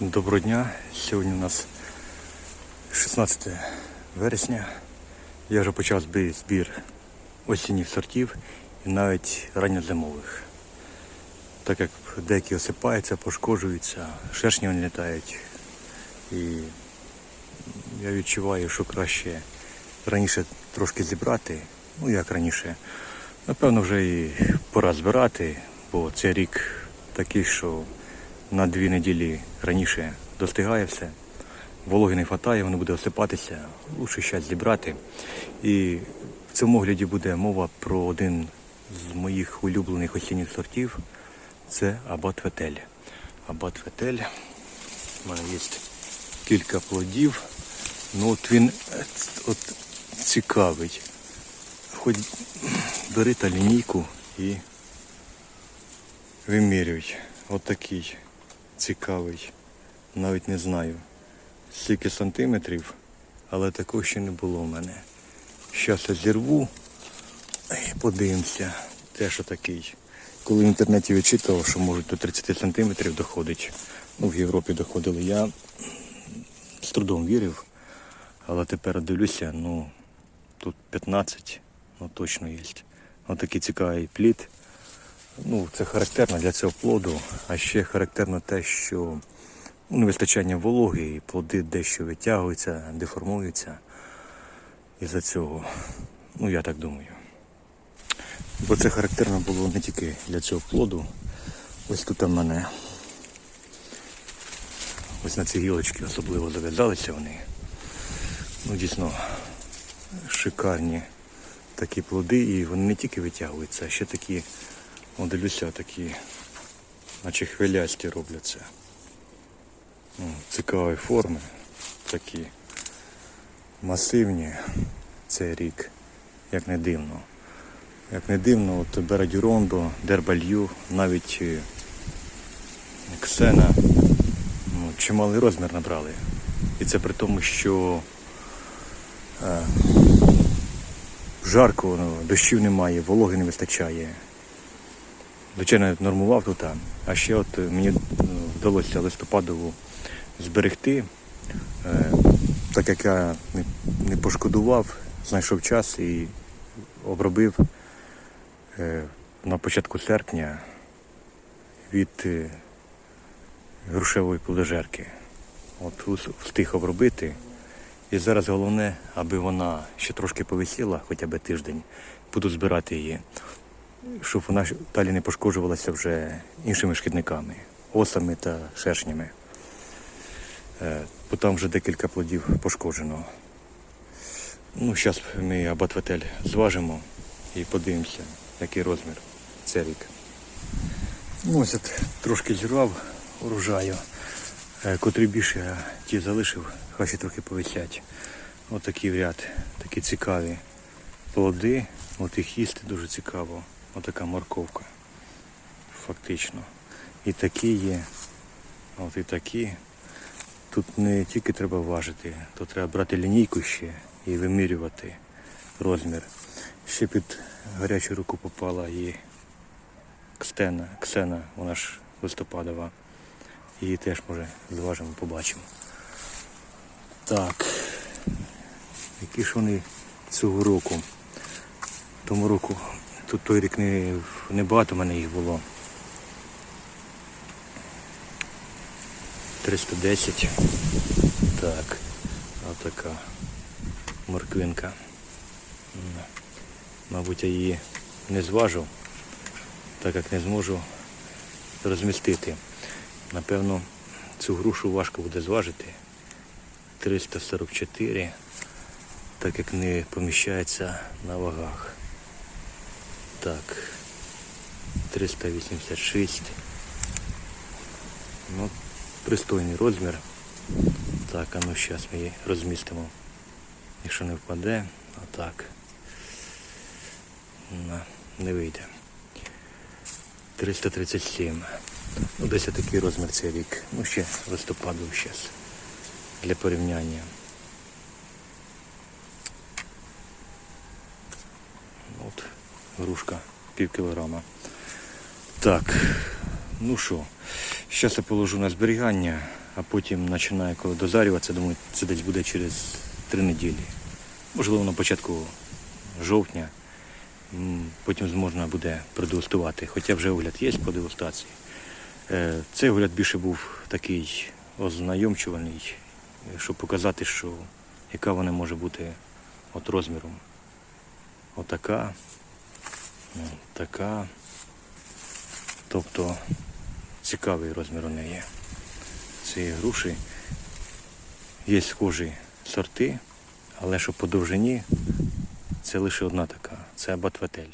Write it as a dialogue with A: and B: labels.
A: Доброго дня. Сьогодні у нас 16 вересня. Я вже почав збір осінніх сортів і навіть ранньозимових. Так як деякі осипаються, пошкоджуються, шершні літають. І я відчуваю, що краще раніше трошки зібрати. Ну як раніше. Напевно, вже і пора збирати, бо цей рік такий, що на дві неділі раніше достигає все. Вологи не вистачає, воно буде осипатися. Лучше зараз зібрати. І в цьому огляді буде мова про один з моїх улюблених осінніх сортів. Це Абат Ветель. Абат Ветель. У мене є кілька плодів. Ну от він от цікавий. Хоч бери та лінійку і вимірюй. От цікавий. Навіть не знаю. Скільки сантиметрів, але такого ще не було в мене. Зараз я зірву і подивимося. Теж отакий. Коли в інтернеті вичитував, що можуть до 30 сантиметрів доходить. Ну, в Європі доходили. Я з трудом вірив, але тепер дивлюся, ну тут 15, ну точно є. Ось такий цікавий плід. Ну, це характерно для цього плоду, а ще характерно те, що ну, невистачання вологи, і плоди дещо витягуються, деформуються із-за цього. Ну, я так думаю. Бо це характерно було не тільки для цього плоду. Ось тут у мене ось на ці гілочки особливо зав'язалися вони. Ну, дійсно, шикарні такі плоди, і вони не тільки витягуються, а ще такі, о, дивлюся, такі, наче хвилясті робляться. Ну, цікаві форми, такі масивні цей рік, як не дивно. Як не дивно, от Берадюрондо, Дербалью, навіть е, Ксена, ну, чималий розмір набрали. І це при тому, що е, жарко, ну, дощів немає, вологи не вистачає. Звичайно, нормував тут, а ще от е, мені ну, вдалося листопадову зберегти, е, так як я не, пошкодував, знайшов час і обробив е, на початку серпня від е, грушевої плодожерки. От встиг обробити. І зараз головне, аби вона ще трошки повисіла, хоча б тиждень, буду збирати її, щоб вона далі не пошкоджувалася вже іншими шкідниками, осами та шершнями. Е, Бо там вже декілька плодів пошкоджено. Ну, зараз ми абатветель зважимо і подивимося, який розмір це рік. Ну, ось от трошки зірвав урожаю, е, котрі більше ті залишив, хай ще трохи повисять. Ось такий в ряд, такі цікаві плоди, от їх їсти дуже цікаво. Ось така морковка. Фактично. І такі є, от і такі. Тут не тільки треба важити, то треба брати лінійку ще і вимірювати розмір. Ще під гарячу руку попала і Кстена, Ксена, вона ж листопадова. Її теж може зважимо, побачимо. Так. Які ж вони цього року? Тому року тут той рік не, не в мене їх було. 310. Так, отака морквинка. Мабуть, я її не зважив, так як не зможу розмістити. Напевно, цю грушу важко буде зважити. 344, так як не поміщається на вагах. Так, 386. Ну, пристойний розмір. Так, а ну зараз ми її розмістимо. Якщо не впаде, отак. На, не вийде. 337. Ну, десь такий розмір цей рік. Ну, ще листопаду зараз. Для порівняння. От, грушка пів кілограма. Так, ну що, Зараз я положу на зберігання, а потім починаю коли дозарюватися, думаю, це десь буде через три неділі. Можливо, на початку жовтня. Потім можна буде продегустувати. Хоча вже огляд є по дегустації. Е, Цей огляд більше був такий ознайомчуваний, е, щоб показати, що яка вона може бути от розміром. Отака, така. Тобто цікавий розмір у неї. Цієї груші є схожі сорти, але що по довжині це лише одна така, це абатватель.